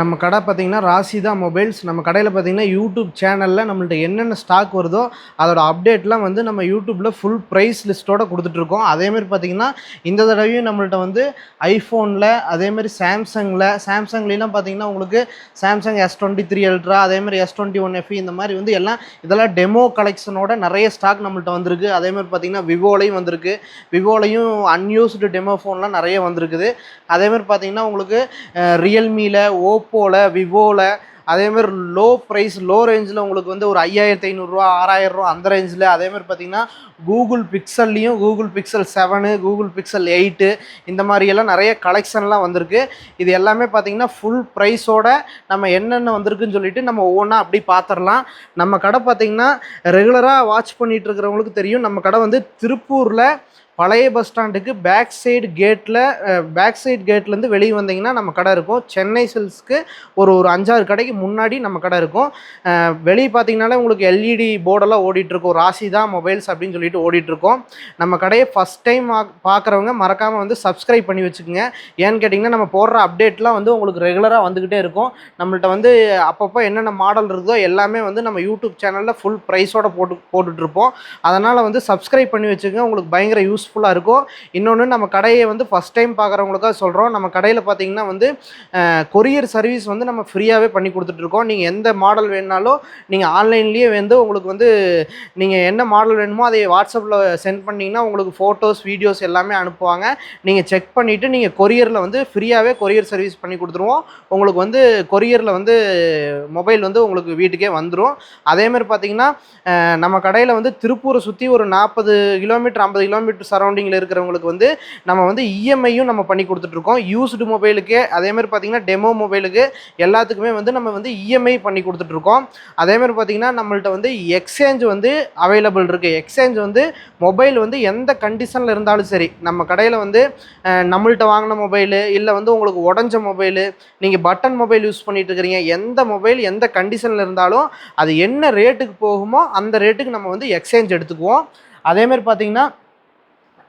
நம்ம கடை பார்த்திங்கன்னா ராசிதா மொபைல்ஸ். நம்ம கடையில் பார்த்திங்கன்னா யூடியூப் சேனலில் நம்மள்ட்ட என்னென்ன ஸ்டாக் வருதோ அதோட அப்டேட்லாம் வந்து நம்ம யூடியூப்பில் ஃபுல் ப்ரைஸ் லிஸ்ட்டோடு கொடுத்துட்ருக்கோம். அதேமாதிரி பார்த்திங்கன்னா இந்த தடவையும் நம்மள்ட்ட வந்து ஐஃபோனில் அதேமாரி சாம்சங்கில் சாம்சங்லாம் பார்த்தீங்கன்னா உங்களுக்கு Samsung S twenty three ultra அதேமாதிரி எஸ் டுவெண்ட்டி ஒன் எஃப் இந்த மாதிரி வந்து எல்லாம் இதெல்லாம் டெமோ கலெக்ஷனோட நிறைய ஸ்டாக் நம்மள்ட்ட வந்திருக்கு. அதேமாதிரி பார்த்திங்கன்னா விவோலையும் வந்திருக்கு. விவோலையும் அன்யூஸ்டு டெமோ ஃபோன்லாம் நிறைய வந்திருக்குது. அதேமாதிரி பார்த்தீங்கன்னா உங்களுக்கு ரியல்மியில் ஓப்போவில் விவோவில் அதேமாதிரி லோ ப்ரைஸ் லோ ரேஞ்சில் உங்களுக்கு வந்து ஒரு ஐயாயிரத்தி ஐநூறுரூவா ஆறாயிரரூவா அந்த ரேஞ்சில் அதேமாதிரி பார்த்தீங்கன்னா Google பிக்சல்லையும் Google Pixel seven Google Pixel eight இந்த மாதிரியெல்லாம் நிறைய கலெக்ஷன்லாம் வந்திருக்கு. இது எல்லாமே பார்த்தீங்கன்னா ஃபுல் ப்ரைஸோட நம்ம என்னென்ன வந்திருக்குன்னு சொல்லிட்டு நம்ம ஒவ்வொன்றா அப்படி பார்த்துடலாம் நம்ம கடை பார்த்திங்கன்னா ரெகுலராக வாட்ச் பண்ணிகிட்டு இருக்கிறவங்களுக்கு தெரியும். நம்ம கடை வந்து திருப்பூரில் பழைய பஸ் ஸ்டாண்டுக்கு பேக் சைடு கேட்டில் பேக் சைடு கேட்லேருந்து வெளியே வந்தீங்கன்னா நம்ம கடை இருக்கும். சென்னை சில்ஸ்க்கு ஒரு ஒரு அஞ்சாறு கடைக்கு முன்னாடி நம்ம கடை இருக்கும். வெளியே பார்த்தீங்கனாலே உங்களுக்கு எல்இடி போர்டெல்லாம் ஓடிட்டுருக்கும். ராசிதா மொபைல்ஸ் அப்படின்னு சொல்லிட்டு ஓடிட்டுருக்கோம். நம்ம கடையை ஃபஸ்ட் டைம் பார்க்குறவங்க மறக்காமல் வந்து சப்ஸ்கிரைப் பண்ணி வச்சுக்கோங்க. ஏன்னு கேட்டிங்கன்னா நம்ம போடுற அப்டேட்லாம் வந்து உங்களுக்கு ரெகுலராக வந்துக்கிட்டே இருக்கும். நம்மள்ட்ட வந்து அப்பப்போ என்னென்ன மாடல் இருக்குதோ எல்லாமே வந்து நம்ம யூடியூப் சேனலில் ஃபுல் ப்ரைஸோட போட்டு போட்டுட்ருப்போம் அதனால் வந்து சப்ஸ்கிரைப் பண்ணி வச்சுக்கோங்க. உங்களுக்கு பயங்கர யூஸ் யூஸ்ஃபுல்லாக இருக்கும் இன்னொன்று நம்ம கடையை வந்து ஃபஸ்ட் டைம் பார்க்குறவங்களுக்காக சொல்கிறோம் நம்ம கடையில் பார்த்தீங்கன்னா வந்து கொரியர் சர்வீஸ் வந்து நம்ம ஃப்ரீயாகவே பண்ணி கொடுத்துட்ருக்கோம் நீங்கள் எந்த மாடல் வேணுனாலும் நீங்கள் ஆன்லைன்லேயே வந்து உங்களுக்கு வந்து நீங்கள் என்ன மாடல் வேணுமோ அதை வாட்ஸ்அப்பில் சென்ட் பண்ணிங்கன்னா உங்களுக்கு ஃபோட்டோஸ் வீடியோஸ் எல்லாமே அனுப்புவாங்க. நீங்கள் செக் பண்ணிவிட்டு நீங்கள் கொரியரில் வந்து ஃப்ரீயாகவே கொரியர் சர்வீஸ் பண்ணி கொடுத்துருவோம். உங்களுக்கு வந்து கொரியரில் வந்து மொபைல் வந்து உங்களுக்கு வீட்டுக்கே வந்துடும் அதேமாதிரி பார்த்தீங்கன்னா நம்ம கடையில் வந்து திருப்பூரை சுற்றி ஒரு நாற்பது கிலோமீட்டர் ஐம்பது கிலோமீட்டர் சரௌண்டிங்கில் இருக்கிறவங்களுக்கு வந்து நம்ம வந்து இஎம்ஐயும் நம்ம பண்ணி கொடுத்துட்ருக்கோம் யூஸ்டு மொபைலுக்கு அதேமாதிரி பார்த்தீங்கன்னா டெமோ மொபைலுக்கு எல்லாத்துக்குமே வந்து நம்ம வந்து இஎம்ஐ பண்ணி கொடுத்துட்ருக்கோம் அதேமாதிரி பார்த்தீங்கன்னா நம்மள்ட்ட வந்து எக்ஸ்சேஞ்ச் வந்து அவைலபிள் இருக்குது எக்ஸ்சேஞ்ச் வந்து மொபைல் வந்து எந்த கண்டிஷனில் இருந்தாலும் சரி நம்ம கடையில் வந்து நம்மள்ட்ட வாங்கின மொபைலு இல்லை வந்து உங்களுக்கு உடஞ்ச மொபைலு நீங்கள் பட்டன் மொபைல் யூஸ் பண்ணிகிட்டு இருக்கிறீங்க எந்த மொபைல் எந்த கண்டிஷனில் இருந்தாலும் அது என்ன ரேட்டுக்கு போகுமோ அந்த ரேட்டுக்கு நம்ம வந்து எக்ஸ்சேஞ்ச் எடுத்துக்குவோம். அதேமாதிரி பார்த்தீங்கன்னா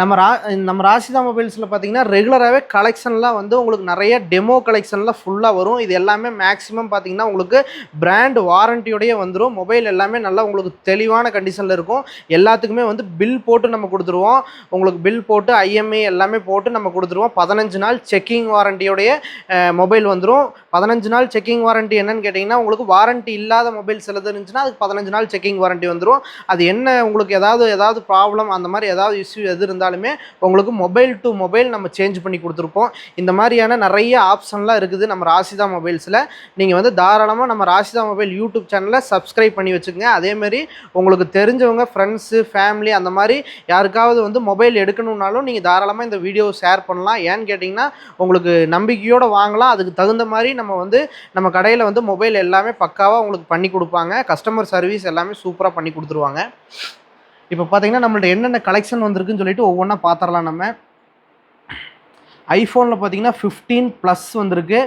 நம்ம ரா நம்ம ராசிதா மொபைல்ஸில் பார்த்தீங்கன்னா ரெகுலராகவே கலெக்ஷன்லாம் வந்து உங்களுக்கு நிறைய டெமோ கலெக்ஷன்லாம் ஃபுல்லாக வரும். இது எல்லாமே மேக்ஸிமம் பார்த்தீங்கன்னா உங்களுக்கு பிராண்ட் வாரண்டியோடய வந்துடும் மொபைல் எல்லாமே நல்லா உங்களுக்கு தெளிவான கண்டிஷனில் இருக்கும். எல்லாத்துக்குமே வந்து பில் போட்டு நம்ம கொடுத்துருவோம். உங்களுக்கு பில் போட்டு ஐஎம்ஐ எல்லாமே போட்டு நம்ம கொடுத்துருவோம். பதினஞ்சு நாள் செக்கிங் வாரண்டியோடைய மொபைல் வந்துடும் பதினஞ்சு நாள் செக்கிங் வாரண்டி என்னன்னு கேட்டிங்கன்னா உங்களுக்கு வாரண்டி இல்லாத மொபைல் சிலது இருந்துச்சுன்னா அதுக்கு பதினஞ்சு நாள் செக்கிங் வாரண்டி வந்துடும் அது என்ன உங்களுக்கு ஏதாவது ஏதாவது ப்ராப்ளம் அந்த மாதிரி ஏதாவது இஷ்யூ எது இருந்தால் இருந்தாலுமே உங்களுக்கு மொபைல் டு மொபைல் நம்ம சேஞ்ச் பண்ணி கொடுத்துருப்போம். இந்த மாதிரியான நிறைய ஆப்ஷன்லாம் இருக்குது நம்ம ராசிதா மொபைல்ஸில் நீங்கள் வந்து தாராளமாக நம்ம ராசிதா மொபைல் யூடியூப் சேனலை சப்ஸ்கிரைப் பண்ணி வச்சுக்கோங்க. அதேமாதிரி உங்களுக்கு தெரிஞ்சவங்க ஃப்ரெண்ட்ஸு ஃபேமிலி அந்த மாதிரி யாருக்காவது வந்து மொபைல் எடுக்கணுன்னாலும் நீங்கள் தாராளமாக இந்த வீடியோவை ஷேர் பண்ணலாம். ஏன்னு கேட்டிங்கன்னா உங்களுக்கு நம்பிக்கையோடு வாங்கலாம். அதுக்கு தகுந்த மாதிரி நம்ம வந்து நம்ம கடையில் வந்து மொபைல் எல்லாமே பக்காவாக உங்களுக்கு பண்ணி கொடுப்பாங்க. கஸ்டமர் சர்வீஸ் எல்லாமே சூப்பராக பண்ணி கொடுத்துருவாங்க. இப்போ பார்த்தீங்கன்னா நம்மள்ட்ட என்னென்ன கலெக்ஷன் வந்திருக்குன்னு சொல்லிட்டு ஒவ்வொன்றா பார்த்துடலாம் நம்ம. ஐஃபோனில் பார்த்தீங்கன்னா ஃபிஃப்டீன் ப்ளஸ் வந்திருக்கு.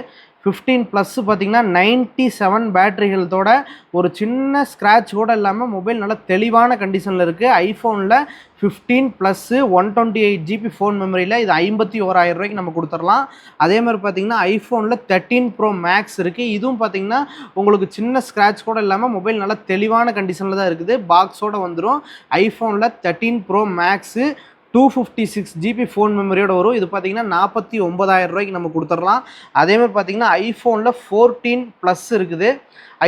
ஃபிஃப்டீன் ப்ளஸ்ஸு பார்த்தீங்கன்னா நைன்ட்டி செவன் பேட்டரிகளோட ஒரு சின்ன ஸ்க்ராட்ச் கூட இல்லாமல் மொபைல் நல்லா தெளிவான கண்டிஷனில் இருக்குது ஐஃபோனில் fifteen plus one twenty eight GB phone மெமரியில் இது ஐம்பத்தி ஓராயிரம் ரூபாய்க்கு நம்ம கொடுத்துடலாம். அதே மாதிரி பார்த்தீங்கன்னா ஐஃபோனில் தேர்ட்டீன் ப்ரோ மேக்ஸ் இருக்குது இதுவும் பார்த்தீங்கன்னா உங்களுக்கு சின்ன ஸ்க்ராட்ச் கூட இல்லாமல் மொபைல் நல்லா தெளிவான கண்டிஷனில் தான் இருக்குது. பாக்ஸோட வந்துடும் ஐஃபோனில் thirteen pro max two fifty six GB phone மெமரியோட வரும். இது பார்த்தீங்கன்னா நாற்பத்தி ஒம்பதாயிரம் ரூபாய்க்கு நம்ம கொடுத்துடலாம். அதேமாதிரி பார்த்தீங்கன்னா ஐஃபோனில் ஃபோர்டீன் ப்ளஸ் இருக்குது.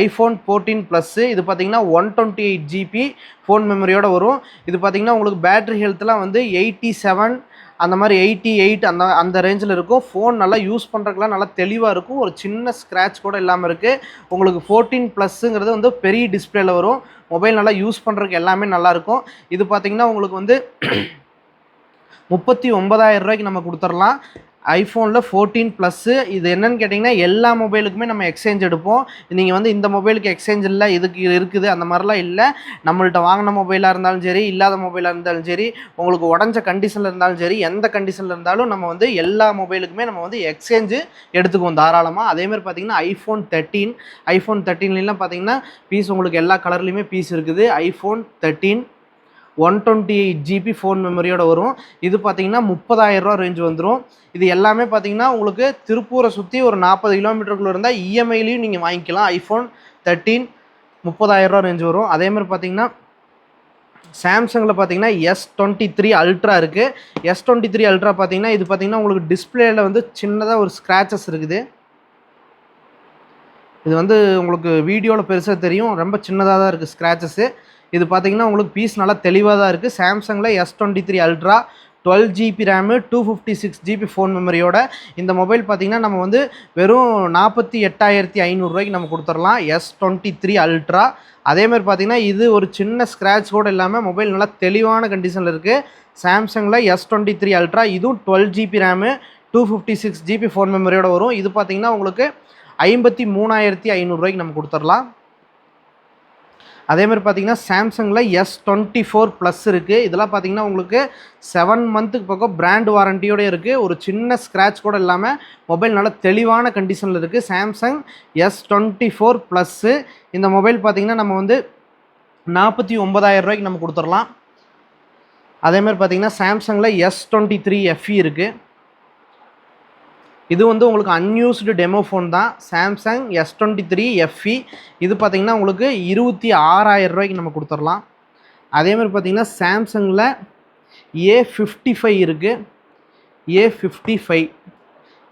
ஐஃபோன் ஃபோர்டீன் ப்ளஸ்ஸு இது பார்த்தீங்கன்னா one twenty eight GB phone மெமரியோட வரும். இது பார்த்தீங்கன்னா உங்களுக்கு பேட்ரி ஹெல்த்லாம் வந்து எயிட்டி செவன் அந்த மாதிரி எயிட்டி எயிட் அந்த அந்த ரேஞ்சில் இருக்கும். ஃபோன் நல்லா யூஸ் பண்ணுறதுக்குலாம் நல்லா தெளிவாக இருக்கும். ஒரு சின்ன ஸ்க்ராட்ச் கூட இல்லாமல் இருக்குது உங்களுக்கு ஃபோர்டீன் ப்ளஸ்ஸுங்கிறது வந்து பெரிய டிஸ்பிளேயில் வரும். மொபைல் நல்லா யூஸ் பண்ணுறதுக்கு எல்லாமே நல்லாயிருக்கும் இது பார்த்தீங்கன்னா உங்களுக்கு வந்து முப்பத்தி ஒன்பதாயிரம் ரூபாய்க்கு நம்ம கொடுத்துடலாம். ஐஃபோனில் ஃபோர்டீன் ப்ளஸ்ஸு இது என்னென்னு கேட்டிங்கன்னா எல்லா மொபைலுக்குமே நம்ம எக்ஸ்சேஞ்ச் எடுப்போம். நீங்கள் வந்து இந்த மொபைலுக்கு எக்ஸ்சேஞ்ச் இல்லை இதுக்கு இருக்குது அந்த மாதிரிலாம் இல்லை. நம்மள்ட்ட வாங்கின மொபைலாக இருந்தாலும் சரி இல்லாத மொபைலாக இருந்தாலும் சரி உங்களுக்கு உடஞ்ச கண்டிஷனில் இருந்தாலும் சரி எந்த கண்டிஷனில் இருந்தாலும் நம்ம வந்து எல்லா மொபைலுக்குமே நம்ம வந்து எக்ஸ்சேஞ்சு எடுத்துக்குவோம் தாராளமாக அதேமாதிரி பார்த்தீங்கன்னா ஐஃபோன் தேர்ட்டீன் ஐஃபோன் தேர்ட்டீன்லாம் பார்த்தீங்கன்னா பீஸ் உங்களுக்கு எல்லா கலர்லேயுமே பீஸ் இருக்குது. IPhone thirteen one twenty eight GB phone மெமரியோட வரும். இது பார்த்தீங்கன்னா முப்பதாயிரரூவா ரேஞ்ச் வந்துடும் இது எல்லாமே பார்த்தீங்கன்னா உங்களுக்கு திருப்பூரை சுற்றி ஒரு நாற்பது கிலோமீட்டருக்குள்ளே இருந்தால் இஎம்ஐலையும் நீங்கள் வாங்கிக்கலாம். ஐஃபோன் தேர்ட்டீன் முப்பதாயிரரூவா ரேஞ்ச் வரும். அதேமாதிரி பார்த்தீங்கன்னா சாம்சங்கில் பார்த்தீங்கன்னா எஸ் டுவெண்ட்டி த்ரீ அல்ட்ரா இருக்குது எஸ் டுவெண்ட்டி த்ரீ அல்ட்ரா பார்த்தீங்கன்னா இது பார்த்தீங்கன்னா உங்களுக்கு டிஸ்பிளேயில் வந்து சின்னதாக ஒரு ஸ்க்ராச்சஸ் இருக்குது. இது வந்து உங்களுக்கு வீடியோவில் பெருசாக தெரியும். ரொம்ப சின்னதாக தான் இருக்குது ஸ்க்ராச்சஸ்ஸு இது பார்த்தீங்கன்னா உங்களுக்கு பீஸ் நல்லா தெளிவாக தான் இருக்குது சாம்சங்கில் S twenty three ultra twelve GB RAM two fifty six GB phone மெமரியோட இந்த மொபைல் பார்த்தீங்கன்னா நம்ம வந்து வெறும் நாற்பத்தி எட்டாயிரத்தி ஐநூறுரூவாய்க்கு நம்ம கொடுத்துடலாம். எஸ் டுவெண்ட்டி த்ரீ அல்ட்ரா அதேமாதிரி பார்த்திங்கன்னா பார்த்தீங்கன்னா இது ஒரு சின்ன ஸ்க்ராட்ச் கூட இல்லாமல் மொபைல் நல்லா தெளிவான கண்டிஷனில் இருக்குது சாம்சங்கில் எஸ் டுவெண்ட்டி த்ரீ அல்ட்ரா இதுவும் twelve GB RAM two fifty six GB phone மெமரியோட வரும். இது பார்த்தீங்கன்னா உங்களுக்கு ஐம்பத்தி மூணாயிரத்தி ஐநூறுரூவாய்க்கு நம்ம கொடுத்துடலாம். அதே மாதிரி பார்த்தீங்கன்னா சாம்சங்கில் எஸ் டுவெண்ட்டி ஃபோர் ப்ளஸ் இருக்குது இதெல்லாம் பார்த்தீங்கன்னா உங்களுக்கு செவன் மந்த்துக்கு பக்கம் பிராண்ட் வாரண்டியோட இருக்குது ஒரு சின்ன ஸ்க்ராட்ச் கூட இல்லாமல் மொபைல் நல்லா தெளிவான கண்டிஷனில் இருக்குது Samsung S twenty four plus இந்த மொபைல் பார்த்தீங்கன்னா நம்ம வந்து நாற்பத்தி ஒம்பதாயிரம் ரூபாய்க்கு நம்ம கொடுத்துடலாம். அதேமாதிரி பார்த்தீங்கன்னா சாம்சங்கில் எஸ் டுவெண்ட்டி த்ரீ எஃப்இ இருக்குது இது வந்து உங்களுக்கு அன்யூஸ்டு டெமோ ஃபோன் தான். Samsung S twenty three FE இது பார்த்திங்கன்னா உங்களுக்கு இருபத்தி ஆறாயிரம் ரூபாய்க்கு நம்ம கொடுத்துடலாம். அதே மாதிரி சாம்சங்கில் ஏ ஃபிஃப்டி ஃபைவ் இருக்குது A fifty five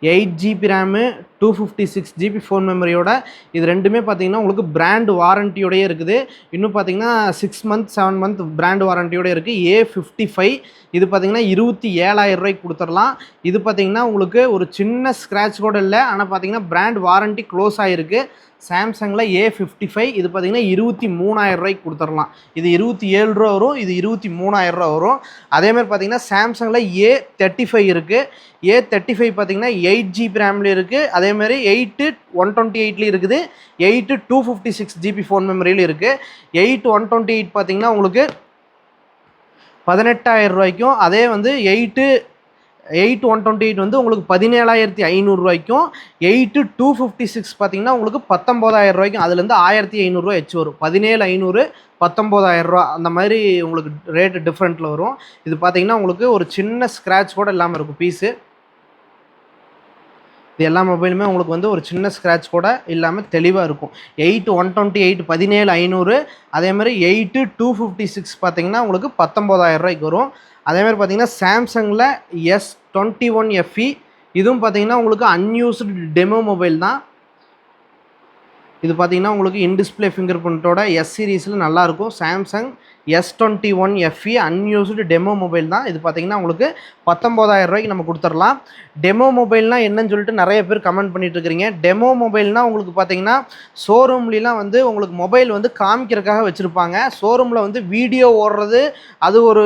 eight GB RAM two fifty six GB phone மெமரியோட இது ரெண்டுமே பார்த்தீங்கன்னா உங்களுக்கு பிராண்ட் வாரண்டியோடயே இருக்குது. இன்னும் பார்த்தீங்கன்னா six month seven month brand வாரண்டியோடய இருக்குது ஏ ஃபிஃப்டி ஃபைவ் இது பார்த்தீங்கன்னா இருபத்தி ஏழாயிரம் ரூபாய்க்கு கொடுத்துடலாம். இது பார்த்தீங்கன்னா உங்களுக்கு ஒரு சின்ன ஸ்க்ராட்ச் கூட இல்லை. ஆனால் பார்த்தீங்கன்னா பிராண்ட் வாரண்டி க்ளோஸ் ஆகிருக்கு சாம்சங்கில் ஏ ஃபிஃப்டி ஃபைவ் இது பார்த்தீங்கன்னா இருபத்தி மூணாயிரம் ரூபாய்க்கு கொடுத்துடலாம். இது இருபத்தி ஏழு ரூபா வரும் இது இருபத்தி மூணாயிரம் ரூபா வரும். அதேமாதிரி பார்த்தீங்கன்னா சாம்சங்கில் ஏ தேர்ட்டி ஃபைவ் இருக்குது ஏ தேர்ட்டி ஃபைவ் பார்த்தீங்கன்னா எயிட் ஜிபி ரேம்லேயும் இருக்குது அதேமாரி எயிட்டு ஒன் டுவெண்ட்டி எயிட்லேயும் இருக்குது. Eight two fifty six GB phone மெமரியிலும் இருக்குது எயிட் ஒன் டுவெண்ட்டி எயிட் பார்த்தீங்கன்னா உங்களுக்கு பதினெட்டாயிரம் ரூபாய்க்கும் அதே வந்து eight eight one twenty eight வந்து உங்களுக்கு பதினேழாயிரத்தி ஐநூறுரூவாய்க்கும் எயிட்டு டூ ஃபிஃப்டி சிக்ஸ் பார்த்தீங்கன்னா உங்களுக்கு பத்தொம்போதாயிரம் ரூபாய்க்கும் அதுலேருந்து ஆயிரத்தி ஐநூறுரூவா எச்சு வரும். பதினேழு ஐநூறு பத்தொம்போதாயிரம் ரூபா அந்த மாதிரி உங்களுக்கு ரேட்டு டிஃப்ரெண்ட்டில் வரும். இது பார்த்தீங்கன்னா உங்களுக்கு ஒரு சின்ன ஸ்க்ராட்ச் கூட இல்லாமல் இருக்கும் பீஸு இது எல்லா மொபைலுமே உங்களுக்கு வந்து ஒரு சின்ன ஸ்க்ராட்ச் கூட இல்லாமல் தெளிவாக இருக்கும். எயிட் ஒன் டுவெண்ட்டி எயிட் பதினேழு ஐநூறு அதே மாதிரி எயிட்டு டூ ஃபிஃப்டி சிக்ஸ் பார்த்தீங்கன்னா உங்களுக்கு பத்தொம்போதாயிரம் ரூபாய்க்கு வரும். அதேமாதிரி பார்த்தீங்கன்னா சாம்சங்கில் எஸ் டுவெண்ட்டி ஒன் எஃப்இ இதுவும் பார்த்தீங்கன்னா உங்களுக்கு அன்யூஸ்டு டெமோ மொபைல் தான். இது பார்த்தீங்கன்னா உங்களுக்கு இன்டிஸ்பிளே ஃபிங்கர் பிரிண்ட்டோட எஸ் சீரீஸில் நல்லாயிருக்கும் Samsung S twenty one FE unused demo mobile தான். இது பார்த்தீங்கன்னா உங்களுக்கு பத்தொம்போதாயிரம் ரூபாய்க்கு நம்ம கொடுத்துடலாம். டெமோ மொபைல்னால் என்னன்னு சொல்லிட்டு நிறைய பேர் கமெண்ட் பண்ணிட்டு இருக்கிறீங்க. டெமோ மொபைல்னால் உங்களுக்கு பார்த்தீங்கன்னா ஷோரூம்லாம் வந்து உங்களுக்கு மொபைல் வந்து காமிக்கிறதுக்காக வச்சுருப்பாங்க. ஷோரூமில் வந்து வீடியோ ஓடுறது அது ஒரு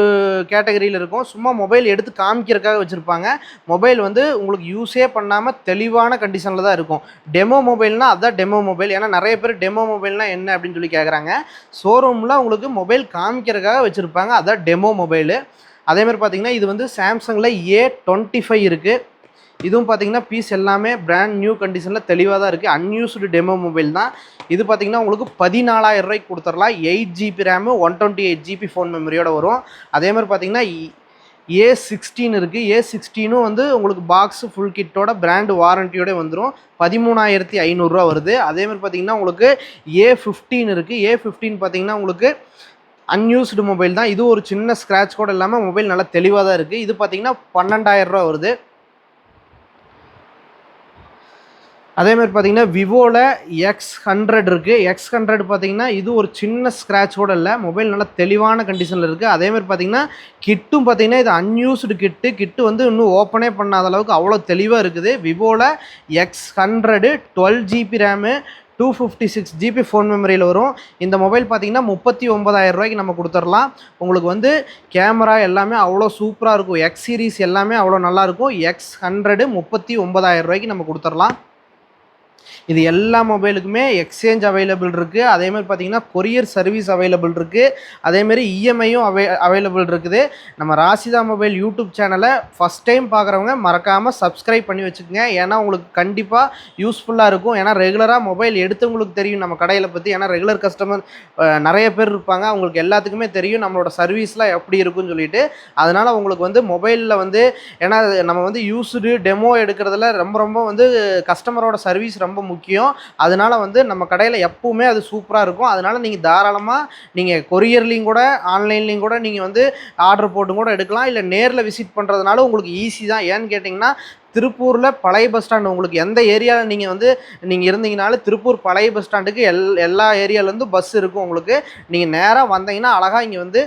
கேட்டகரியில் இருக்கும். சும்மா மொபைல் எடுத்து காமிக்கிறதுக்காக வச்சுருப்பாங்க. மொபைல் வந்து உங்களுக்கு யூஸே பண்ணாமல் தெளிவான கண்டிஷனில் தான் இருக்கும். டெமோ மொபைல்னால் அதுதான் டெமோ மொபைல் ஏன்னா நிறைய பேர் டெமோ மொபைல்னால் என்ன அப்படின்னு சொல்லி கேட்குறாங்க ஷோரூமில் உங்களுக்கு மொபைல் காமிக்கிறதுக்காக வச்சுருப்பாங்க. அதான் டெமோ மொபைலு அதேமாதிரி பார்த்தீங்கன்னா இது வந்து சாம்சங்கில் ஏ டுவெண்ட்டி ஃபைவ் இருக்குது இதுவும் பார்த்தீங்கன்னா பீஸ் எல்லாமே பிராண்ட் நியூ கண்டிஷனில் தெளிவாக தான் இருக்குது அன்யூஸ்டு டெமோ மொபைல் தான். இது பார்த்தீங்கன்னா உங்களுக்கு பதினாலாயிரம் ரூபாய்க்கு கொடுத்துடலாம் eight GB RAM one twenty eight GB phone மெமரியோட வரும். அதேமாதிரி பார்த்தீங்கன்னா ஏ சிக்ஸ்டீன் இருக்குது ஏ சிக்ஸ்டீனும் வந்து உங்களுக்கு பாக்ஸு ஃபுல் கிட்டோட பிராண்ட் வாரண்டியோடய வந்துடும் பதிமூணாயிரத்தி ஐநூறுரூவா வருது. அதேமாதிரி பார்த்தீங்கன்னா உங்களுக்கு ஏ ஃபிஃப்டீன் இருக்குது ஏ ஃபிஃப்டீன் பார்த்தீங்கன்னா உங்களுக்கு அன்யூஸ்டு மொபைல் தான். இது ஒரு சின்ன ஸ்க்ராட்ச் கூட இல்லாமல் மொபைல் நல்லா தெளிவாக தான் இருக்குது இது பார்த்தீங்கன்னா பன்னெண்டாயிரம் ரூபா வருது. அதே மாதிரி பார்த்தீங்கன்னா விவோவில் எக்ஸ் ஹண்ட்ரட் இருக்குது எக்ஸ் ஹண்ட்ரட் பார்த்தீங்கன்னா இது ஒரு சின்ன ஸ்க்ராட்ச் கூட இல்லை. மொபைல் நல்லா தெளிவான கண்டிஷனில் இருக்குது அதேமாதிரி பார்த்தீங்கன்னா கிட்டும் பார்த்தீங்கன்னா இது அன்யூஸ்டு கிட்டு. கிட்டு வந்து இன்னும் ஓப்பனே பண்ணாத அளவுக்கு அவ்வளோ தெளிவாக இருக்குது. விவோவில் X hundred twelve GB RAM two fifty six GB phone மெமரியில் வரும். இந்த மொபைல் பார்த்தீங்கன்னா முப்பத்தி ஒன்பதாயிரம் ரூபாய்க்கு நம்ம கொடுத்துடலாம் உங்களுக்கு வந்து கேமரா எல்லாமே அவ்வளோ சூப்பராக இருக்கும். எக்ஸ் சீரிஸ் எல்லாமே அவ்வளோ நல்லாயிருக்கும் எக்ஸ் ஹண்ட்ரடு முப்பத்தி ஒன்பதாயிரம் ரூபாய்க்கு நம்ம கொடுத்துடலாம் இது எல்லா மொபைலுக்குமே எக்ஸ்சேஞ்ச் அவைலபிள் இருக்குது அதேமாதிரி பார்த்தீங்கன்னா கொரியர் சர்வீஸ் அவைலபிள் இருக்குது அதேமாரி இஎம்ஐயும் அவை அவைலபிள் இருக்குது. நம்ம ராசிதா மொபைல் யூடியூப் சேனலை ஃபஸ்ட் டைம் பார்க்குறவங்க மறக்காமல் சப்ஸ்கிரைப் பண்ணி வச்சுக்கோங்க. ஏன்னா உங்களுக்கு கண்டிப்பாக யூஸ்ஃபுல்லாக இருக்கும். ஏன்னா ரெகுலராக மொபைல் எடுத்தவங்களுக்கு தெரியும் நம்ம கடையில் பற்றி ஏன்னா ரெகுலர் கஸ்டமர் நிறைய பேர் இருப்பாங்க. அவங்களுக்கு எல்லாத்துக்குமே தெரியும் நம்மளோட சர்வீஸ்லாம் எப்படி இருக்குன்னு சொல்லிட்டு. அதனால் உங்களுக்கு வந்து மொபைலில் வந்து ஏன்னா நம்ம வந்து யூஸ்டு டெமோ எடுக்கிறதுல ரொம்ப ரொம்ப வந்து கஸ்டமரோட சர்வீஸ் ரொம்ப முக்கியம். முக்கியம். அதனால் வந்து நம்ம கடையில் எப்பவுமே அது சூப்பராக இருக்கும். அதனால் நீங்கள் தாராளமாக நீங்கள் கொரியர்லேயும் கூட ஆன்லைன்லேயும் கூட நீங்கள் வந்து ஆர்டர் போட்டும் கூட எடுக்கலாம். இல்லை நேரில் விசிட் பண்ணுறதுனால உங்களுக்கு ஈஸி தான். ஏன்னு கேட்டிங்கன்னா திருப்பூரில் பழைய பஸ் ஸ்டாண்டு உங்களுக்கு எந்த ஏரியாவில் நீங்கள் வந்து நீங்கள் இருந்தீங்கனாலும் திருப்பூர் பழைய பஸ் ஸ்டாண்டுக்கு எல் எல்லா ஏரியாவிலேருந்து பஸ் இருக்கும் உங்களுக்கு. நீங்கள் நேராக வந்தீங்கன்னா அழகாக இங்கே வந்து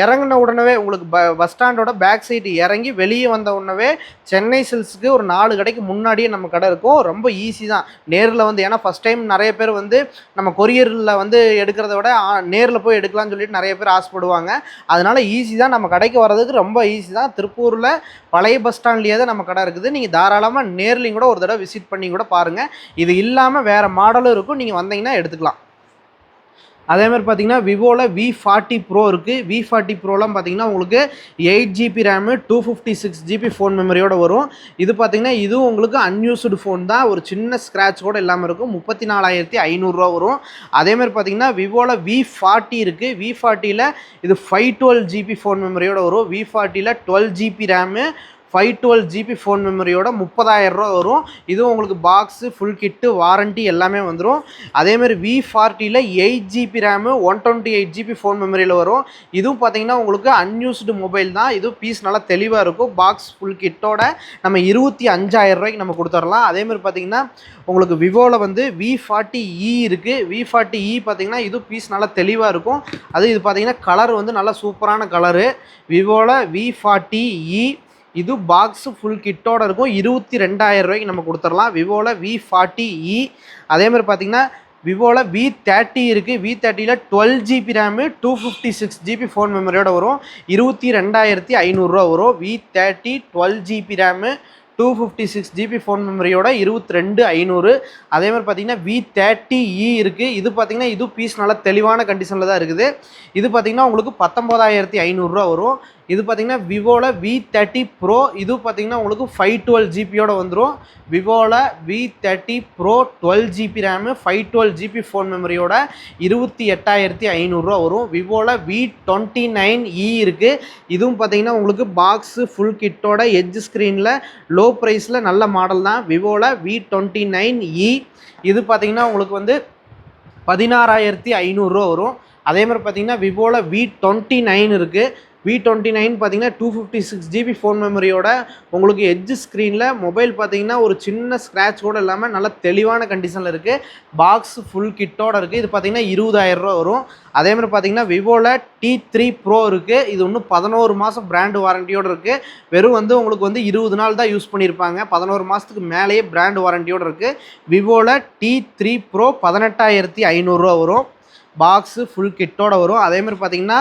இறங்கின இறங்குன உடனே உங்களுக்கு ப பஸ் ஸ்டாண்டோட பேக் சைடு இறங்கி வெளியே வந்த உடனே சென்னை சில்ஸுக்கு ஒரு நாலு கடைக்கு முன்னாடியே நம்ம கடை இருக்கும். ரொம்ப ஈஸி தான். நேரில் வந்து ஏன்னா ஃபஸ்ட் டைம் நிறைய பேர் வந்து நம்ம கொரியரில் வந்து எடுக்கிறத விட நேரில் போய் எடுக்கலாம்னு சொல்லிட்டு நிறைய பேர் ஆசைப்படுவாங்க. அதனால் ஈஸி தான். நம்ம கடைக்கு வர்றதுக்கு ரொம்ப ஈஸி தான். திருப்பூரில் பழைய பஸ் ஸ்டாண்ட்லேயே தான் நம்ம கடை கடை இருக்குது. நீங்கள் தாராளமாக நேர்லையும் கூட ஒரு தடவை விசிட் பண்ணி கூட பாருங்கள் இது இல்லாமல் வேறு மாடலும் இருக்கும். நீங்கள் வந்தீங்கன்னா எடுத்துக்கலாம். அதே மாதிரி பார்த்தீங்கன்னா விவோவில் வி ஃபார்ட்டி ப்ரோ இருக்குது வி ஃபார்ட்டி ப்ரோலாம் பார்த்தீங்கன்னா உங்களுக்கு eight GB RAM two fifty six GB phone மெமரியோட வரும். இது பார்த்தீங்கன்னா இதுவும் உங்களுக்கு அன்யூஸ்டு ஃபோன் தான். ஒரு சின்ன ஸ்க்ராட்ச் கூட இல்லாமல் இருக்கும். முப்பத்தி நாலாயிரத்தி ஐநூறுரூவா வரும். அதேமாதிரி பார்த்தீங்கன்னா விவோவில் வி ஃபார்ட்டி இருக்குது வி ஃபார்ட்டியில் இது ஃபைவ் டுவெல் ஜிபி ஃபோன் மெமரியோட வரும். V ஃபார்ட்டியில் twelve GB RAM five twelve GB phone மெமரியோட முப்பதாயிரரூவா வரும். இதுவும் உங்களுக்கு பாக்ஸு ஃபுல் கிட்டு வாரண்ட்டி எல்லாமே வந்துடும் அதேமாதிரி V ஃபார்ட்டியில் eight GB RAM one twenty eight GB phone மெமரியில் வரும். இதுவும் பார்த்தீங்கன்னா உங்களுக்கு அன்யூஸ்டு மொபைல் தான். இதுவும் பீஸ் நல்லா தெளிவாக இருக்கும். பாக்ஸ் ஃபுல் கிட்டோட நம்ம இருபத்தி அஞ்சாயிரரூவாய்க்கு நம்ம கொடுத்துடலாம். அதேமாதிரி பார்த்தீங்கன்னா உங்களுக்கு விவோவில் வந்து வி ஃபார்ட்டி இ e இருக்குது வி ஃபார்ட்டி இ e பார்த்தீங்கன்னா இது பீஸ் நல்லா தெளிவாக இருக்கும். அது இது பார்த்தீங்கன்னா கலர் வந்து நல்லா சூப்பரான கலரு விவோவில் வி ஃபார்ட்டி இ இது பாக்ஸ் ஃபுல் கிட்டோட இருக்கும். இருபத்தி ரெண்டாயிரம் ரூபாய்க்கு நம்ம கொடுத்துடலாம். விவோவில் வி ஃபார்ட்டி இ e. அதே மாதிரி பார்த்தீங்கன்னா விவோவில் வி தேர்ட்டி இருக்குது V தேர்ட்டியில் twelve GB RAM two fifty six GB phone மெமரியோட வரும். இருபத்தி ரெண்டாயிரத்தி ஐநூறுரூவா வரும். V thirty twelve GB RAM two fifty six GB phone மெமரியோட இருபத்தி ரெண்டு ஐநூறு. அதே மாதிரி பார்த்தீங்கன்னா வி தேர்ட்டி இ e இருக்குது இது பார்த்தீங்கன்னா இது பீஸ் நல்லா தெளிவான கண்டிஷனில் தான் இருக்குது. இது பார்த்தீங்கன்னா உங்களுக்கு பத்தொம்போதாயிரத்தி ஐநூறுரூவா வரும். இது பார்த்தீங்கன்னா விவோவில் வி தேர்ட்டி ப்ரோ இது பார்த்தீங்கன்னா உங்களுக்கு ஃபைவ் டுவெல் ஜிபியோட வந்துடும் விவோவில் V thirty pro twelve GB RAM five twelve GB phone மெமரியோட இருபத்தி எட்டாயிரத்தி ஐநூறுரூவா வரும். விவோவில் V twenty nine E e இருக்குது இதுவும் பார்த்தீங்கன்னா உங்களுக்கு பாக்ஸு ஃபுல் கிட்டோட எஜ் ஸ்க்ரீனில் லோ ப்ரைஸில் நல்ல மாடல் தான். விவோவில் வி டுவெண்ட்டி நைன் இ இது பார்த்தீங்கன்னா உங்களுக்கு வந்து பதினாறாயிரத்தி ஐநூறுரூவா வரும். அதே மாதிரி பார்த்தீங்கன்னா விவோவில் வி டுவெண்ட்டி நைன் இருக்குது வி டுவெண்ட்டி நைன் பார்த்தீங்கன்னா two fifty six GB phone மெமரியோட உங்களுக்கு எட்ஜ் ஸ்க்ரீனில் மொபைல் பார்த்தீங்கன்னா ஒரு சின்ன ஸ்க்ராட்ச் கூட இல்லாமல் நல்ல தெளிவான கண்டிஷனில் இருக்குது பாக்ஸ் ஃபுல் கிட்டோட இருக்குது இது பார்த்தீங்கன்னா இருபதாயிரம் ரூபா வரும். அதே மாதிரி பார்த்தீங்கன்னா விவோவில் டி த்ரீ ப்ரோ இருக்குது இது ஒன்று பதினோரு மாதம் பிராண்டு வாரண்டியோடு இருக்குது வெறும் வந்து உங்களுக்கு வந்து இருபது நாள் தான் யூஸ் பண்ணியிருப்பாங்க. பதினோரு மாதத்துக்கு மேலேயே பிராண்ட் வாரண்டியோடு இருக்குது விவோவில் டி த்ரீ ப்ரோ பதினெட்டாயிரத்தி ஐநூறுரூவா வரும். பாக்ஸு ஃபுல் கிட்டோட வரும். அதேமாதிரி பார்த்தீங்கன்னா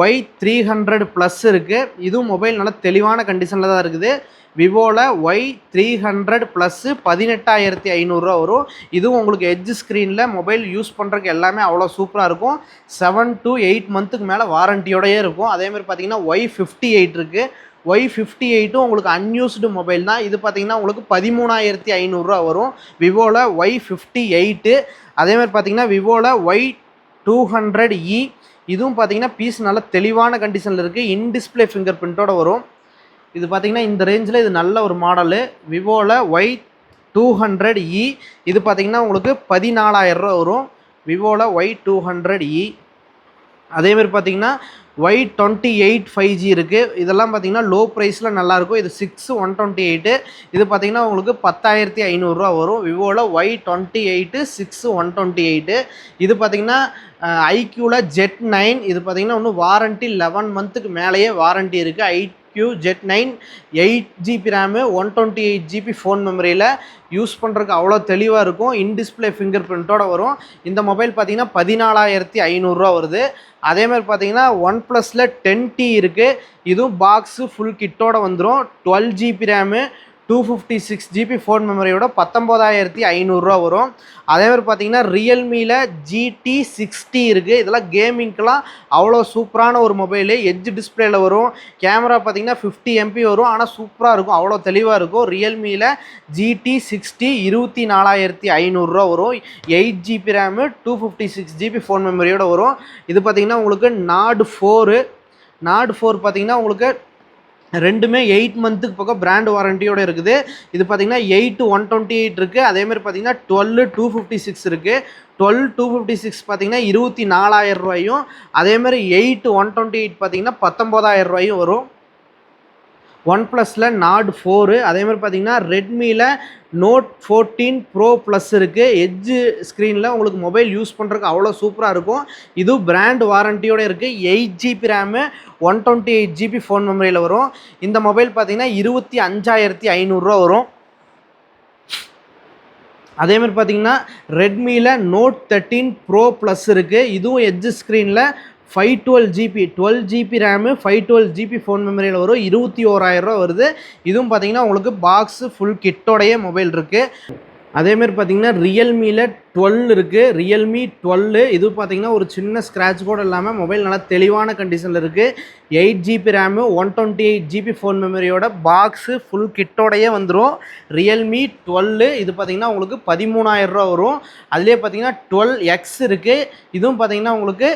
ஒய் த்ரீ ஹண்ட்ரட் ப்ளஸ் இருக்குது இதுவும் மொபைல் நல்லா தெளிவான கண்டிஷனில் தான் இருக்குது. விவோவில் ஒய் த்ரீ ஹண்ட்ரட் ப்ளஸ்ஸு பதினெட்டாயிரத்தி ஐநூறுரூவா வரும். இதுவும் உங்களுக்கு எட்ஜ் ஸ்க்ரீனில் மொபைல் யூஸ் பண்ணுறதுக்கு எல்லாமே அவ்வளோ சூப்பராக இருக்கும். செவன் டு எயிட் மந்த்துக்கு மேலே வாரண்டியோடயே இருக்கும். அதேமாதிரி பார்த்தீங்கன்னா ஒய் ஃபிஃப்டி எயிட் இருக்குது ஒய் ஃபிஃப்டி எயிட்டும் உங்களுக்கு அன்யூஸ்டு மொபைல் தான். இது பார்த்தீங்கன்னா உங்களுக்கு பதிமூணாயிரத்தி ஐநூறுரூவா வரும். விவோவில் ஒய் ஃபிஃப்டி எயிட்டு அதேமாதிரி பார்த்தீங்கன்னா விவோவில் ஒய் டூ ஹண்ட்ரட் இ இதுவும் பார்த்தீங்கன்னா பீஸ் நல்ல தெளிவான கண்டிஷனில் இருக்குது இன் டிஸ்பிளே ஃபிங்கர் பிரிண்ட்டோட வரும். இது பார்த்தீங்கன்னா இந்த ரேஞ்சில் இது நல்ல ஒரு மாடலு விவோவில் ஒய் டூ ஹண்ட்ரட் இ இது பார்த்தீங்கன்னா உங்களுக்கு பதினாலாயிரம் ரூபா வரும். விவோவில் Y two hundred E e. அதேமாதிரி பார்த்தீங்கன்னா Y twenty eight five G இருக்குது இதெல்லாம் பார்த்தீங்கன்னா லோ ப்ரைஸில் நல்லாயிருக்கும். இது சிக்ஸ் ஒன் டுவெண்ட்டி எயிட்டு இது பார்த்தீங்கன்னா உங்களுக்கு பத்தாயிரத்தி ஐநூறுரூவா வரும். விவோவில் Y twenty eight six one twenty eight இது பார்த்தீங்கன்னா ஐக்யூவில் ஜெட் நைன் இது பார்த்தீங்கன்னா இன்னும் வாரண்ட்டி லெவன் மந்த்துக்கு மேலேயே வாரண்ட்டி இருக்குது Q Z nine eight GB RAM one twenty eight GB phone மெமரியில் யூஸ் பண்ணுறதுக்கு அவ்வளோ தெளிவாக இருக்கும். இன்டிஸ்பிளே ஃபிங்கர் பிரிண்ட்டோட வரும். இந்த மொபைல் பார்த்தீங்கன்னா பதினாலாயிரத்தி ஐநூறுரூவா வருது. அதேமாதிரி பார்த்தீங்கன்னா ஒன் ப்ளஸில் டென் டி இருக்குது இதுவும் பாக்ஸு ஃபுல் கிட்டோட வந்துடும் twelve GB RAM two fifty six GB phone மெமரியோட பத்தொம்போதாயிரத்தி ஐநூறுரூவா வரும். அதே மாதிரி பார்த்தீங்கன்னா ரியல்மியில் ஜிடி சிக்ஸ்டி இருக்குது இதெல்லாம் கேமிங்க்கெலாம் அவ்வளோ சூப்பரான ஒரு மொபைலு எஜ் டிஸ்பிளேயில் வரும். கேமரா பார்த்தீங்கன்னா ஃபிஃப்டி எம்பி வரும். ஆனால் சூப்பராக இருக்கும். அவ்வளோ தெளிவாக இருக்கும். ரியல்மியில் ஜிடி சிக்ஸ்டி இருபத்தி நாலாயிரத்தி ஐநூறுரூவா வரும். Eight GB RAM two fifty six GB phone மெமரியோட வரும். இது பார்த்தீங்கன்னா உங்களுக்கு நாடு ஃபோரு நாடு ஃபோர் பார்த்திங்கன்னா உங்களுக்கு ரெண்டுமே எயிட் மந்த்துக்கு பக்கம் பிராண்ட் வாரண்டியோட இருக்குது. இது பார்த்திங்கன்னா எயிட் ஒன் டுவெண்ட்டி எயிட் இருக்குது அதேமாதிரி பார்த்திங்கன்னா டுவெல் டூ ஃபிஃப்டி சிக்ஸ் இருக்குது டுவெல் டூ ஃபிஃப்டி சிக்ஸ் பார்த்திங்கன்னா இருபத்தி நாலாயிரம் ரூபாயும் அதேமாதிரி எயிட் ஒன் டுவெண்ட்டி எயிட் பார்த்தீங்கன்னா பத்தொம்போதாயிரம் ரூபாயும் வரும். ஒன் ப்ளஸில் நாட் ஃபோரு அதேமாதிரி பார்த்தீங்கன்னா ரெட்மியில் நோட் ஃபோர்டீன் ப்ரோ ப்ளஸ் இருக்குது எட்ஜு ஸ்க்ரீனில் உங்களுக்கு மொபைல் யூஸ் பண்ணுறதுக்கு அவ்வளோ சூப்பராக இருக்கும். இது பிராண்ட் வாரண்டியோட இருக்குது eight GB RAM one twenty eight GB phone மெமரியில் வரும். இந்த மொபைல் பார்த்தீங்கன்னா இருபத்தி அஞ்சாயிரத்தி ஐநூறுரூவா வரும். அதேமாதிரி பார்த்தீங்கன்னா ரெட்மியில் நோட் தேர்ட்டீன் ப்ரோ ப்ளஸ் இருக்குது இதுவும் எட்ஜ் ஸ்க்ரீனில் five twelve GB twelve GB RAM five twelve GB phone மெமரியில் வரும். இருபத்தி ஓராயிரரூவா வருது. இதுவும் பார்த்தீங்கன்னா உங்களுக்கு பாக்ஸு ஃபுல் கிட்டோடைய மொபைல் இருக்குது அதேமாரி பார்த்தீங்கன்னா ரியல்மியில் டுவெல் இருக்குது ரியல்மி டுவெல்லு இது பார்த்தீங்கன்னா ஒரு சின்ன ஸ்க்ராட்ச் கூட இல்லாமல் மொபைல் நல்லா தெளிவான கண்டிஷனில் இருக்குது eight GB RAM one twenty eight GB phone மெமரியோட box full கிட்டோடையே வந்துடும் ரியல்மி டுவெல்லு இது பார்த்தீங்கன்னா உங்களுக்கு பதிமூணாயிரரூவா வரும். அதுலேயே பார்த்தீங்கன்னா டுவெல் எக்ஸ் இருக்குது இதுவும் பார்த்தீங்கன்னா உங்களுக்கு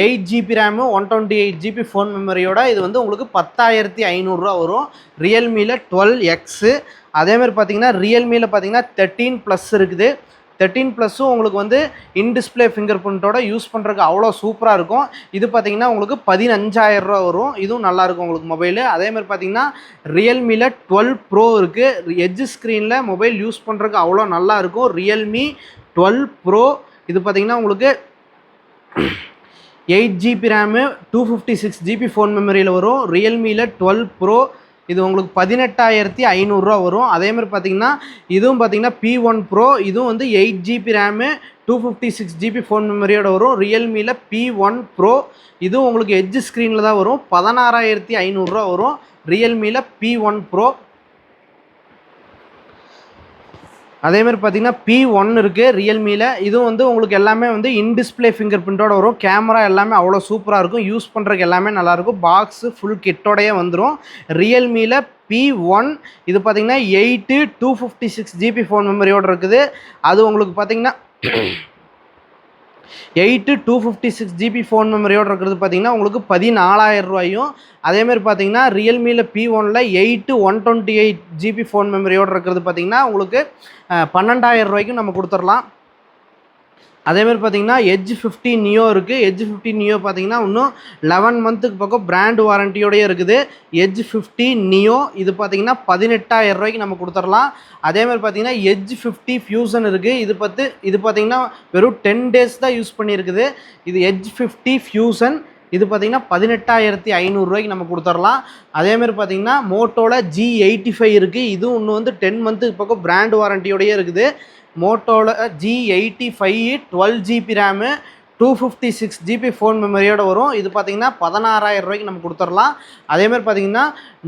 eight GB RAM one twenty eight GB phone மெமரியோட இது வந்து உங்களுக்கு பத்தாயிரத்தி ஐநூறுரூவா வரும். ரியல்மியில் டுவெல் எக்ஸு அதேமாதிரி பார்த்தீங்கன்னா ரியல்மியில் பார்த்தீங்கன்னா தேர்ட்டீன் ப்ளஸ் இருக்குது. தேர்ட்டீன் ப்ளஸ்ஸும் உங்களுக்கு வந்து இன்டிஸ்பிளே ஃபிங்கர் பிரிண்ட்டோட யூஸ் பண்ணுறதுக்கு அவ்வளோ சூப்பராக இருக்கும். இது பார்த்தீங்கன்னா உங்களுக்கு பதினஞ்சாயிரம் ரூபா வரும். இதுவும் நல்லாயிருக்கும் உங்களுக்கு மொபைலு அதேமாதிரி பார்த்தீங்கன்னா ரியல்மியில் டுவெல் ப்ரோ இருக்குது எட்ஜ் ஸ்க்ரீனில் மொபைல் யூஸ் பண்ணுறதுக்கு அவ்வளோ நல்லாயிருக்கும் ரியல்மி டுவெல் ப்ரோ இது பார்த்தீங்கன்னா உங்களுக்கு eight GB RAM two fifty six GB phone மெமரியில் வரும். ரியல்மியில் டுவெல் ப்ரோ இது உங்களுக்கு பதினெட்டாயிரத்தி ஐநூறுரூவா வரும். அதேமாதிரி பார்த்தீங்கன்னா இதுவும் பார்த்தீங்கன்னா பி ஒன் ப்ரோ இதுவும் வந்து eight GB RAM two fifty six GB phone மெமரியோட வரும். ரியல்மியில் பி ஒன் ப்ரோ இதுவும் உங்களுக்கு எட்ஜ் ஸ்க்ரீனில் தான் வரும். பதினாறாயிரத்தி ஐநூறுரூவா வரும். ரியல்மியில் பி ஒன் ப்ரோ அதேமாதிரி பார்த்தீங்கன்னா பி ஒன் இருக்குது ரியல்மியில் இதுவும் வந்து உங்களுக்கு எல்லாமே வந்து இன்டிஸ்பிளே ஃபிங்கர் பிரிண்டோட வரும். கேமரா எல்லாமே அவ்வளோ சூப்பராக இருக்கும். யூஸ் பண்ணுறதுக்கு எல்லாமே நல்லாயிருக்கும் பாக்ஸு ஃபுல் கிட்டோடையே வந்துடும் ரியல்மியில் பி ஒன் இது பார்த்தீங்கன்னா eight two fifty six GB phone மெமரியோடு இருக்குது. அது உங்களுக்கு பார்த்தீங்கன்னா eight two fifty six GB phone மெமரியோடு இருக்கிறது பார்த்தீங்கன்னா உங்களுக்கு பதினாலாயிரம் ரூபாயும் அதேமாதிரி பார்த்தீங்கன்னா ரியல்மியில் பி ஒனில் eight one twenty eight GB phone மெமரியோடு இருக்கிறது பார்த்தீங்கன்னா உங்களுக்கு பன்னெண்டாயிரம் ரூபாய்க்கும் நம்ம கொடுத்துடலாம். அதேமாதிரி பார்த்தீங்கன்னா எஜ் ஃபிஃப்டி நியோ இருக்குது எஜ் ஃபிஃப்டி நியோ பார்த்தீங்கன்னா இன்னும் லெவன் மந்த்துக்கு பக்கம் பிராண்ட் வாரண்டியோடய இருக்குது. எஜ் ஃபிஃப்டி நியோ இது பார்த்தீங்கன்னா பதினெட்டாயிரம் ரூபாய்க்கு நம்ம கொடுத்துடலாம். அதேமாதிரி பார்த்தீங்கன்னா எஜ் ஃபிஃப்டி ஃபியூசன் இருக்குது இது பார்த்து இது பார்த்தீங்கன்னா வெறும் டென் டேஸ் தான் யூஸ் பண்ணியிருக்குது. இது எஜ் ஃபிஃப்டி ஃபியூசன் இது பார்த்தீங்கன்னா பதினெட்டாயிரத்தி ஐநூறுரூவாய்க்கு நம்ம கொடுத்துடலாம். அதேமாதிரி பார்த்திங்கன்னா மோட்டோவில் ஜி எயிட்டி ஃபைவ் இருக்குது இதுவும் இன்னும் வந்து டென் மந்த்துக்கு பக்கம் பிராண்ட் வாரண்டியோடய இருக்குது. மோட்டோவில் G eighty five twelve GB RAM two fifty six GB phone மெமரியோடு வரும். இது பார்த்தீங்கன்னா பதினாறாயிரம் ரூபாய்க்கு நம்ம கொடுத்துடலாம். அதேமாதிரி பார்த்திங்கன்னா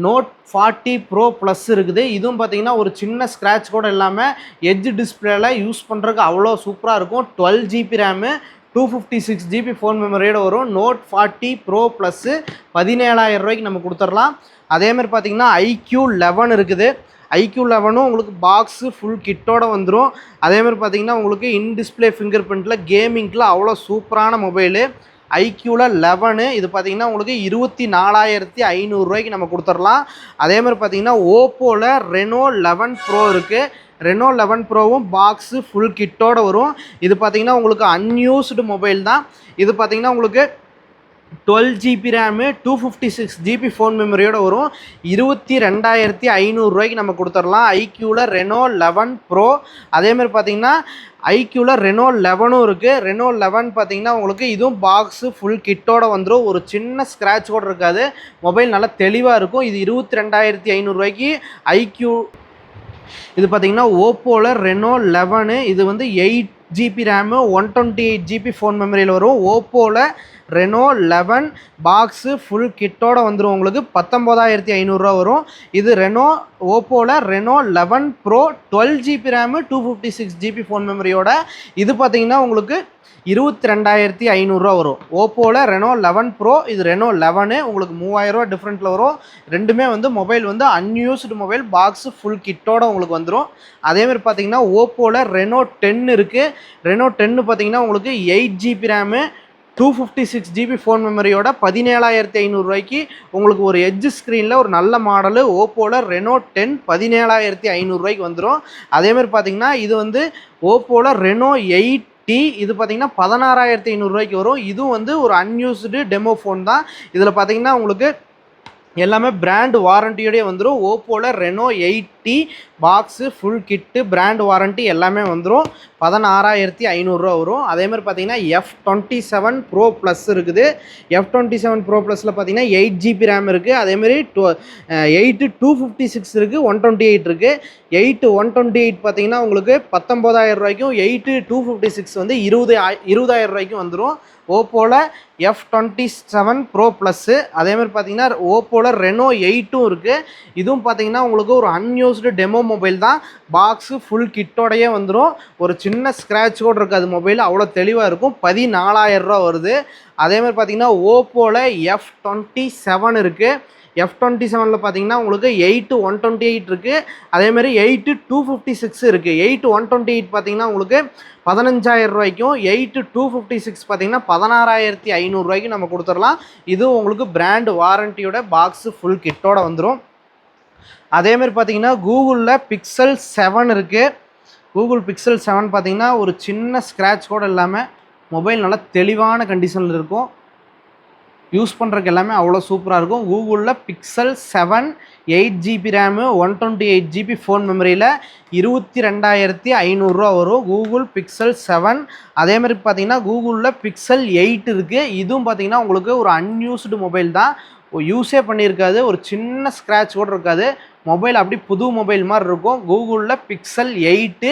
நோட் ஃபார்ட்டி ப்ரோ ப்ளஸ் இருக்குது. இதுவும் பார்த்தீங்கன்னா ஒரு சின்ன ஸ்க்ராட்ச் கூட இல்லாமல் எஜ்ஜு டிஸ்பிளேல யூஸ் பண்ணுறதுக்கு அவ்வளோ சூப்பராக இருக்கும். Twelve GB RAM two fifty six GB phone மெமரியோட வரும். நோட் ஃபார்ட்டி ப்ரோ ப்ளஸ்ஸு பதினேழாயிரம் ரூபாய்க்கு நம்ம கொடுத்துடலாம். அதேமாதிரி பார்த்திங்கன்னா ஐக்யூ லெவன் இருக்குது. ஐக்யூ லெவனும் உங்களுக்கு பாக்ஸு ஃபுல் கிட்டோட வந்துடும் அதேமாதிரி பார்த்தீங்கன்னா உங்களுக்கு இன் டிஸ்பிளே ஃபிங்கர் பிரிண்ட்டில் கேமிங்கில் அவ்வளோ சூப்பரான மொபைலு ஐக்யூவில் லெவனு இது பார்த்தீங்கன்னா உங்களுக்கு இருபத்தி நாலாயிரத்தி ஐநூறுரூவாய்க்கு நம்ம கொடுத்துடலாம். அதேமாதிரி பார்த்தீங்கன்னா ஓப்போவில் ரெனோ லெவன் ப்ரோ இருக்குது ரெனோ லெவன் ப்ரோவும் பாக்ஸு ஃபுல் கிட்டோடு வரும். இது பார்த்தீங்கன்னா உங்களுக்கு அன்யூஸ்டு மொபைல் தான். இது பார்த்தீங்கன்னா உங்களுக்கு twelve GB RAM two fifty six GB phone மெமரியோட வரும். இருபத்தி ரெண்டாயிரத்தி ஐநூறுரூவாய்க்கு நம்ம கொடுத்துடலாம். ஐக்யூவில் ரெனோ லெவன் ப்ரோ அதேமாதிரி பார்த்தீங்கன்னா ஐக்யூவில் ரெனோ லெவனும் இருக்குது ரெனோ லெவன் பார்த்தீங்கன்னா உங்களுக்கு இதுவும் பாக்ஸு ஃபுல் கிட்டோட வந்துடும் ஒரு சின்ன ஸ்க்ராட்ச் கூட இருக்காது. மொபைல் நல்லா தெளிவாக இருக்கும். இது இருபத்தி ரெண்டாயிரத்தி ஐநூறுரூவாய்க்கு ஐக்யூ இது பார்த்தீங்கன்னா ஓப்போவில் ரெனோ லெவனு இது வந்து eight GB RAM one twenty eight GB phone மெமரியில் வரும். ஓப்போவில் ரெனோ லெவன் பாக்ஸு ஃபுல் கிட்டோட வந்துடும் உங்களுக்கு பத்தொம்போதாயிரத்தி ஐநூறுரூவா வரும். இது Reno ஓப்போவில் Reno eleven pro twelve GB RAM two fifty six GB phone மெமரியோட இது பார்த்தீங்கன்னா உங்களுக்கு இருபத்தி ரெண்டாயிரத்தி ஐநூறுரூவா வரும். ஓப்போவில் ரெனோ லெவன் ப்ரோ இது ரெனோ லெவனு உங்களுக்கு மூவாயிரரூவா டிஃப்ரெண்ட்டில் வரும். ரெண்டுமே வந்து மொபைல் வந்து அன்யூஸ்டு மொபைல் பாக்ஸு ஃபுல் கிட்டோட உங்களுக்கு வந்துடும் அதேமாதிரி பார்த்தீங்கன்னா ஓப்போவில் ரெனோ டென் இருக்குது ரெனோ டென்னு பார்த்தீங்கன்னா உங்களுக்கு eight GB RAM two fifty six GB phone மெமரியோட பதினேழாயிரத்தி ஐநூறுரூவாய்க்கு உங்களுக்கு ஒரு எட்ஜ் ஸ்க்ரீனில் ஒரு நல்ல மாடலு ஓப்போவில் ரெனோ டென் பதினேழாயிரத்தி ஐநூறுரூவாய்க்கு வந்துடும் அதேமாதிரி பார்த்தீங்கன்னா இது வந்து ஓப்போவில் ரெனோ எயிட் டி இது பார்த்தீங்கன்னா பதினாறாயிரத்தி ஐநூறுரூவாய்க்கு வரும். இதுவும் வந்து ஒரு அன்யூஸ்டு டெமோ ஃபோன் தான். இதில் பார்த்தீங்கன்னா உங்களுக்கு எல்லாமே பிராண்ட் வாரண்டியோடய வந்துடும் ஓப்போவில் Reno eighty box full kit brand warranty எல்லாமே வந்துடும் பதினாறாயிரத்தி ஐநூறுரூவா வரும். அதேமாதிரி பார்த்தீங்கன்னா F twenty seven pro plus இருக்குது. எஃப் டுவெண்ட்டி செவன் ப்ரோ ப்ளஸில் பார்த்தீங்கன்னா எயிட் ஜிபி ரேம் இருக்குது அதேமாரி two eight two fifty six இருக்குது ஒன் டுவெண்ட்டி எயிட் இருக்குது எயிட்டு ஒன் டுவெண்ட்டி எயிட் பார்த்தீங்கன்னா உங்களுக்கு பத்தொம்போதாயிரம் ரூபாய்க்கும் எயிட்டு டூ ஃபிஃப்டி சிக்ஸ் வந்து இருபது இருபதாயிரம் ரூபாய்க்கும் வந்துடும் ஓப்போவில் F twenty seven pro plus அதேமாதிரி பார்த்தீங்கன்னா ஓப்போவில் ரெனோ எயிட்டும் இருக்குது இதுவும் பார்த்தீங்கன்னா உங்களுக்கு ஒரு அன்யூஸ்டு டெமோ மொபைல் தான். பாக்ஸு ஃபுல் கிட்டோடையே வந்துடும் ஒரு சின்ன ஸ்க்ராட்ச் கூட இருக்காது. மொபைல் அவ்வளோ தெளிவாக இருக்கும். பதினாலாயிரம் ரூபா வருது. அதேமாதிரி பார்த்தீங்கன்னா ஓப்போவில் எஃப் டுவெண்ட்டி செவன் இருக்குது எஃப் டுவெண்ட்டி செவனில் பார்த்தீங்கன்னா உங்களுக்கு எயிட்டு ஒன் டுவெண்ட்டி எயிட் இருக்குது அதேமாதிரி எயிட்டு டூ ஃபிஃப்டி சிக்ஸ் இருக்குது எயிட்டு ஒன் டுவெண்ட்டி எயிட் பார்த்தீங்கன்னா உங்களுக்கு பதினஞ்சாயிரம் ரூபாய்க்கும் எயிட்டு டூ ஃபிஃப்டி சிக்ஸ் பார்த்தீங்கன்னா பதினாறாயிரத்தி ஐநூறுரூவாய்க்கு நம்ம கொடுத்துடலாம். இதுவும் உங்களுக்கு பிராண்ட் வாரண்டியோட பாக்ஸு ஃபுல் கிட்டோட வந்துடும் அதேமாரி பார்த்தீங்கன்னா கூகுளில் பிக்சல் செவன் இருக்குது கூகுள் பிக்சல் செவன் பார்த்தீங்கன்னா ஒரு சின்ன ஸ்க்ராட்ச் கூட இல்லாமல் மொபைல் நல்லா தெளிவான கண்டிஷனில் இருக்கும். யூஸ் பண்ணுறதுக்கு எல்லாமே அவ்வளோ சூப்பராக இருக்கும். கூகுளில் Pixel seven eight GB RAM one twenty eight GB phone மெமரியில் இருபத்தி ரெண்டாயிரத்தி ஐநூறுரூவா வரும். கூகுள் பிக்சல் செவன் அதேமாதிரி பார்த்தீங்கன்னா கூகுளில் பிக்சல் எயிட் இருக்குது இதுவும் பார்த்தீங்கன்னா உங்களுக்கு ஒரு அன்யூஸ்டு மொபைல் தான். யூஸே பண்ணியிருக்காது. ஒரு சின்ன ஸ்க்ராட்ச் கூட இருக்காது. மொபைல் அப்படி புது மொபைல் மாதிரி இருக்கும். கூகுளில் Pixel eight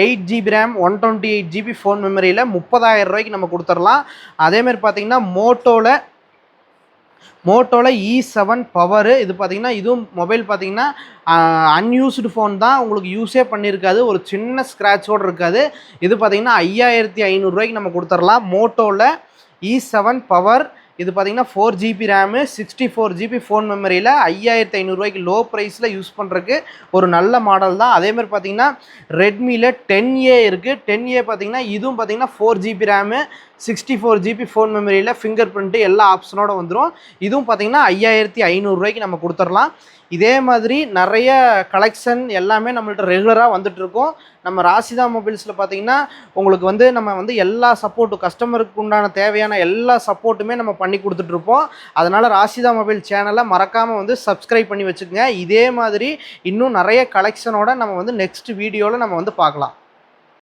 eight GB RAM one twenty eight GB phone மெமரியில் முப்பதாயிரம் ரூபாய்க்கு நம்ம கொடுத்துடலாம். அதேமாதிரி பார்த்தீங்கன்னா மோட்டோவில் மோட்டோவில் இ செவன் பவரு இது பார்த்தீங்கன்னா இதுவும் மொபைல் பார்த்தீங்கன்னா அன்யூஸ்டு ஃபோன் தான். உங்களுக்கு யூஸே பண்ணியிருக்காது ஒரு சின்ன ஸ்க்ராட்சோடு இருக்காது. இது பார்த்தீங்கன்னா ஐயாயிரத்தி ஐநூறுரூவாய்க்கு நம்ம கொடுத்துடலாம் மோட்டோவில் இ e செவன் பவர் இது பார்த்தீங்கன்னா four GB RAM sixty four GB phone மெமரியில் ஐயாயிரத்தி ஐநூறுரூவாய்க்கு லோ ப்ரைஸில் யூஸ் பண்ணுறதுக்கு ஒரு நல்ல மாடல் தான். அதேமாதிரி பார்த்தீங்கன்னா ரெட்மியில் டென் ஏ இருக்குது டென் ஏ பார்த்தீங்கன்னா இதுவும் பார்த்தீங்கன்னா four GB RAM sixty four GB phone மெமரியில் ஃபிங்கர் பிரிண்ட்டு எல்லா ஆப்ஷனோட வந்துடும் இதுவும் பார்த்தீங்கன்னா ஐயாயிரத்தி ஐநூறுரூவாய்க்கு நம்ம கொடுத்துடலாம் இதே மாதிரி நிறைய கலெக்ஷன் எல்லாமே நம்மள்ட்ட ரெகுலராக வந்துட்டுருக்கோம். நம்ம ராசிதா மொபைல்ஸில் பார்த்தீங்கன்னா உங்களுக்கு வந்து நம்ம வந்து எல்லா சப்போர்ட்டும் கஸ்டமருக்கு உண்டான தேவையான எல்லா சப்போர்ட்டுமே நம்ம பண்ணி கொடுத்துட்ருப்போம் அதனால் ராசிதா மொபைல் சேனலை மறக்காமல் வந்து சப்ஸ்கிரைப் பண்ணி வச்சுக்கோங்க. இதே மாதிரி இன்னும் நிறைய கலெக்ஷனோட நம்ம வந்து நெக்ஸ்ட் வீடியோவில் நம்ம வந்து பார்க்கலாம்.